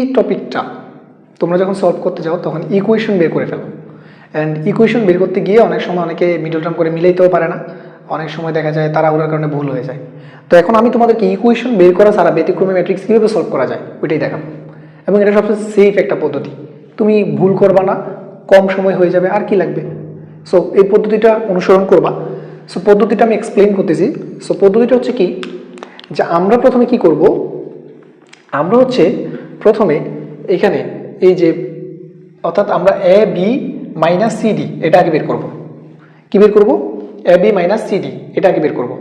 এই টপিকটা তোমরা যখন সলভ করতে যাও, তখন ইকুয়েশন বের করে ফেলো। অ্যান্ড ইকুয়েশন বের করতে গিয়ে অনেক সময় অনেকে মিডল টার্ম করে মিলাইতেও পারে না। অনেক সময় দেখা যায় তারা ওনার কারণে ভুল হয়ে যায়। তো এখন আমি তোমাদেরকে ইকুয়েশন বের করা ছাড়া ব্যতিক্রমী ম্যাট্রিক্স কীভাবে সলভ করা যায়, ওইটাই দেখাবো। এবং এটা সবচেয়ে সেফ একটা পদ্ধতি। তুমি ভুল করবা না, কম সময় হয়ে যাবে, আর কি লাগবে? সো এই পদ্ধতিটা অনুসরণ করবা। সো পদ্ধতিটা আমি এক্সপ্লেন করতেছি। সো পদ্ধতিটা হচ্ছে কি? যে আমরা প্রথমে কি করব? আমরা হচ্ছে প্রথমে এখানে এই যে, অর্থাৎ আমরা এ বি মাইনাস সিডি এটা আগে বের করব। কি বের করব? এ বি মাইনাস সিডি এটা আগে বের করব।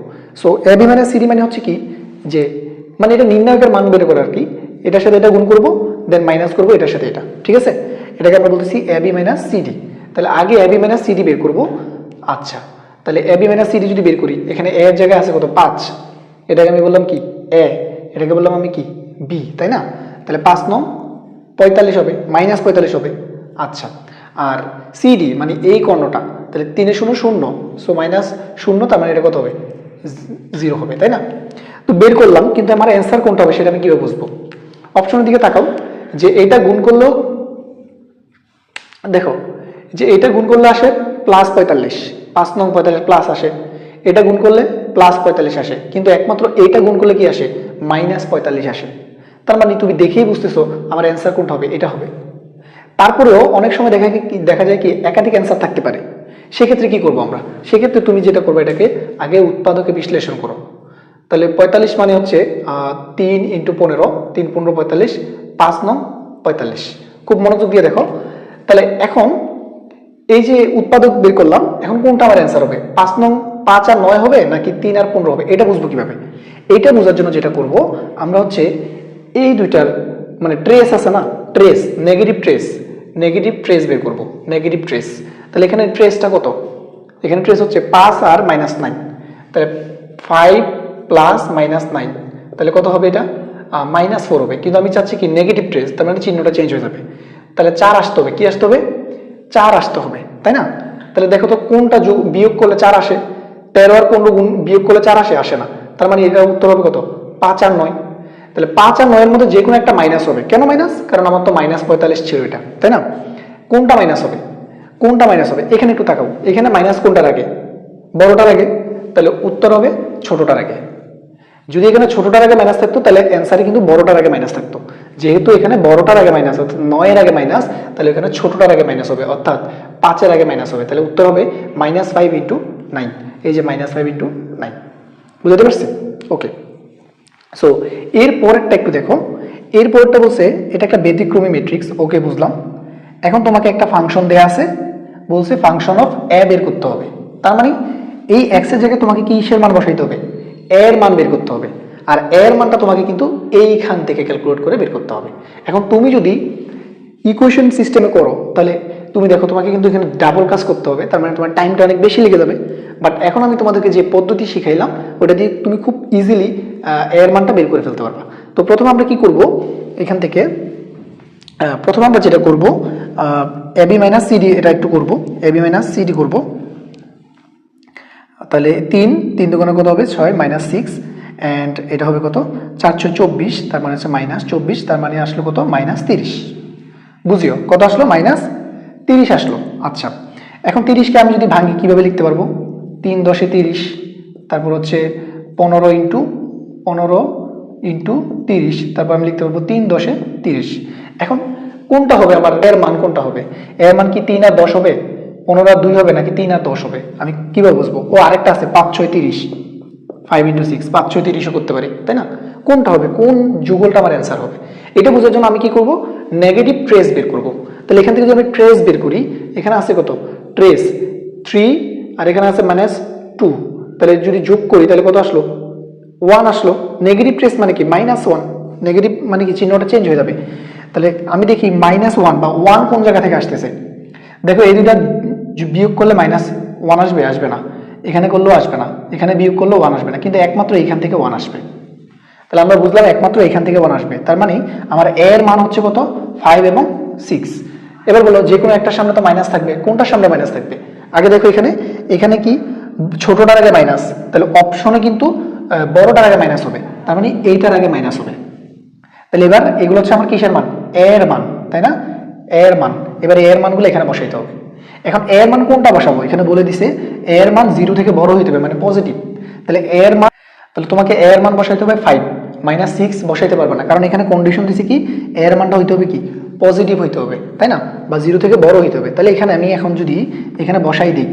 So A B minus CD মানে হচ্ছে কি? যে মানে এটা নির্ণায়কের মান বের করে আর কি? এটার সাথে এটা গুণ করব দেন মাইনাস করব, এটার সাথে এটা। ঠিক আছে? এটাকে আমরা বলতেছি এ বি মাইনাস সিডি তাহলে আগে এ বি মাইনাস সিডি বের করব। আচ্ছা তাহলে এ বি মাইনাস সিডি যদি বের করি, এখানে এর জায়গায় আছে কত? পাঁচ। এটাকে আমি বললাম কি? এ এটাকে বললাম আমি কি? বি তাই না? তাহলে পাঁচ নং, পঁয়তাল্লিশ হবে, মাইনাস পঁয়তাল্লিশ হবে। আচ্ছা আর সিডি মানে এই কর্ণটা, তাহলে তিনে শূন্য শূন্য সো মাইনাস শূন্য, তার মানে এটা কত হবে? জিরো হবে, তাই না? তো বের করলাম, কিন্তু আমার অ্যান্সার কোনটা হবে সেটা আমি কীভাবে বুঝব? অপশনের দিকে তাকাও, যে এইটা গুণ করলেও দেখো, যে এটা গুণ করলে আসে প্লাস পঁয়তাল্লিশ, পাঁচ নং পঁয়তাল্লিশ প্লাস আসে। এটা গুণ করলে প্লাস পঁয়তাল্লিশ আসে, কিন্তু একমাত্র এইটা গুণ করলে কি আসে? মাইনাস পঁয়তাল্লিশ আসে। তার মানে তুমি দেখেই বুঝতেছো আমার অ্যান্সার কোনটা হবে, এটা হবে। তারপরেও অনেক সময় দেখা দেখা যায় কি, একাধিক অ্যান্সার থাকতে পারে। সেক্ষেত্রে কি করব আমরা? সেক্ষেত্রে তুমি যেটা করবে এটাকে আগে উৎপাদকে বিশ্লেষণ করো। তাহলে পঁয়তাল্লিশ মানে হচ্ছে তিন ইন্টু পনেরো, তিন পনেরো পঁয়তাল্লিশ, পাঁচ নং পঁয়তাল্লিশ। খুব মনোযোগ দিয়ে দেখো। তাহলে এখন এই যে উৎপাদক বের করলাম, এখন কোনটা আমার অ্যান্সার হবে? পাঁচ নং, পাঁচ আর নয় হবে নাকি তিন আর পনেরো হবে? এটা বুঝব কীভাবে? এটা বোঝার জন্য যেটা করব, আমরা হচ্ছে এই দুইটার মানে ট্রেস আছে না? Trace negative trace negative trace বের করব নেগেটিভ ট্রেস তাহলে এখানে ট্রেসটা কত? এখানে ট্রেস হচ্ছে পাঁচ আর মাইনাস নাইন তাহলে ফাইভ প্লাস মাইনাস নাইন তাহলে কত হবে এটা? মাইনাস ফোর হবে। কিন্তু আমি চাচ্ছি কি নেগেটিভ ট্রেস তার মানে চিহ্নটা চেঞ্জ হয়ে যাবে। তাহলে চার আসতে হবে। কি আসতে হবে? চার আসতে হবে। তাই না? তাহলে দেখো তো কোনটা যোগ বিয়োগ করলে চার আসে? তেরো আর পনেরো গুণ বিয়োগ করলে চার আসে? আসে না। তার মানে এটার উত্তর হবে কত? পাঁচ আর নয়। তাহলে পাঁচ আর নয়ের মধ্যে যে কোনো একটা মাইনাস হবে। কেন মাইনাস কারণ আমার তো মাইনাস পঁয়তাল্লিশ ছিল এটা, তাই না? কোনটা মাইনাস হবে? কোনটা মাইনাস হবে? এখানে একটু তাকাও। এখানে মাইনাস কোনটার আগে বড়টার আগে তাহলে উত্তর হবে ছোটটার আগে যদি এখানে ছোটটার আগে মাইনাস থাকতো, তাহলে অ্যান্সারে কিন্তু বড়টার আগে মাইনাস থাকতো। যেহেতু এখানে বড়টার আগে মাইনাস অর্থাৎ নয়ের আগে মাইনাস তাহলে এখানে ছোটটার আগে মাইনাস হবে। অর্থাৎ পাঁচের আগে মাইনাস হবে। তাহলে উত্তর হবে মাইনাস ফাইভ ইন্টু নাইন এই যে মাইনাস ফাইভ ইন্টু নাইন বুঝতে পারছি ওকে সো এর পরেরটা একটু দেখো। এর পরেরটা বলছে, এটা একটা ব্যতিক্রমী ম্যাট্রিক্স ওকে বুঝলাম। এখন তোমাকে একটা ফাংশন দেয়া আছে, বলছে ফাংশন অফ এ বের করতে হবে। তার মানে এই এক্সের জায়গায় তোমাকে কি কিসের মান বসাইতে হবে? এর মান বের করতে হবে। আর এর মানটা তোমাকে কিন্তু এইখান থেকে ক্যালকুলেট করে বের করতে হবে। এখন তুমি যদি ইকুয়েশন সিস্টেমে করো, তাহলে তুমি দেখো, তোমাকে কিন্তু এখানে ডাবল কাজ করতে হবে, তার মানে তোমার টাইমটা অনেক বেশি লেগে যাবে। বাট এখন আমি তোমাদেরকে যে পদ্ধতি শিখাইলাম, ওটা দিয়ে তুমি খুব ইজিলি এর মানটা বের করে ফেলতে পারবা। তো প্রথমে আমরা কি করব? এখান থেকে প্রথমে আমরা যেটা করব এবি মাইনাস সিডি এটা একটু করব। এবি মাইনাস সিডি করব। তাহলে তিন তিন দুগুণে কত হবে? ছয় মাইনাস সিক্স অ্যান্ড এটা হবে কত? চারশো চব্বিশ, তার মানে হচ্ছে মাইনাস চব্বিশ, তার মানে আসলো কত? মাইনাস তিরিশ। বুঝিও? কত আসলো? মাইনাস তিরিশ আসলো। আচ্ছা এখন তিরিশকে আমি যদি ভাঙি, কীভাবে লিখতে পারব? তিন দশে তিরিশ, তারপর হচ্ছে পনেরো ইন্টু পনেরো ইন্টু তিরিশ, তারপর আমি লিখতে পারব তিন দশে তিরিশ। এখন কোনটা হবে? আমার এর মান কোনটা হবে? এর মান কি তিন আর দশ হবে? পনেরো আর দুই হবে নাকি তিন আর দশ হবে? আমি কীভাবে বুঝব? ও আরেকটা আছে, পাঁচ ছয় তিরিশ। ফাইভ ইন্টু সিক্স পাঁচ ছয় তিরিশও করতে পারি, তাই না? কোনটা হবে? কোন যুগলটা আমার অ্যান্সার হবে? এটা বোঝার জন্য আমি কি করব? নেগেটিভ ট্রেস বের করব। তাহলে এখান থেকে যদি আমি ট্রেস বের করি, এখানে আছে কত? ট্রেস থ্রি আর এখানে আছে মাইনাস টু তাহলে যদি যোগ করি, তাহলে কত আসলো? ওয়ান আসলো। নেগেটিভ ট্রেস মানে কি? মাইনাস ওয়ান নেগেটিভ মানে কি? চিহ্নটা চেঞ্জ হয়ে যাবে। তাহলে আমি দেখি মাইনাস ওয়ান বা ওয়ান কোন জায়গা থেকে আসতেছে? দেখো, এই দুইটা য- বিয়োগ করলে মাইনাস ওয়ান আসবে আসবে না। এখানে করলেও আসবে না। এখানে বিয়োগ করলেও ওয়ান আসবে না। কিন্তু একমাত্র এইখান থেকে ওয়ান আসবে। তাহলে আমরা বুঝলাম একমাত্র এখান থেকে ওয়ান আসবে। তার মানে আমার এর মান হচ্ছে কত? ফাইভ এবং সিক্স এবার বলো, যে কোনো একটার সামনে তো মাইনাস থাকবে। কোনটার সামনে মাইনাস থাকবে? আগে দেখো এখানে এখানে কি ছোটটার আগে মাইনাস তাহলে অপশনে কিন্তু বড়টার আগে মাইনাস হবে। তার মানে এইটার আগে মাইনাস হবে। তাহলে এবার এগুলো হচ্ছে আমার কিসের মান? এর মান, তাই না? এর মান। এবারে এর মানগুলো এখানে বসাইতে হবে। এখন এর মান কোনটা বসাবো? এখানে বলে দিছে এর মান জিরো থেকে বড় হইতে হবে মানে পজিটিভ তাহলে এর মান, তাহলে তোমাকে এর মান বসাইতে হবে ফাইভ মাইনাস সিক্স বসাইতে পারবে না। কারণ এখানে কন্ডিশন দিছে কি? এর মানটা হইতে হবে কি? পজিটিভ হইতে হবে, তাই না? বা জিরো থেকে বড় হইতে হবে। তাহলে এখানে আমি এখন যদি এখানে বসাই দিই,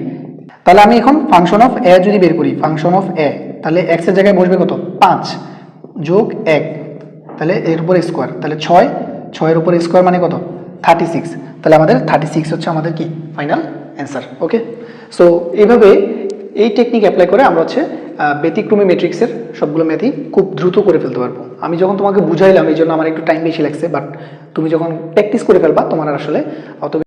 তাহলে আমি এখন ফাংশন অফ এ যদি বের করি ফাংশন অফ এ তাহলে এক্সের জায়গায় বসবে কত? পাঁচ যোগ এক, তাহলে এর উপর স্কোয়ার তাহলে ছয়, ছয়ের উপর স্কোয়ার মানে কত? থার্টি সিক্স তাহলে আমাদের থার্টি সিক্স হচ্ছে আমাদের কি? ফাইনাল অ্যান্সার ওকে সো এইভাবে এই টেকনিক অ্যাপ্লাই করে আমরা হচ্ছে ব্যতিক্রমী ম্যাট্রিক্সের সবগুলো ম্যাথই খুব দ্রুত করে ফেলতে পারব। আমি যখন তোমাকে বুঝাইলাম, এই জন্য আমার একটু টাইম বেশি লাগছে বাট তুমি যখন প্র্যাকটিস করে ফেলবা, তোমার আসলে অত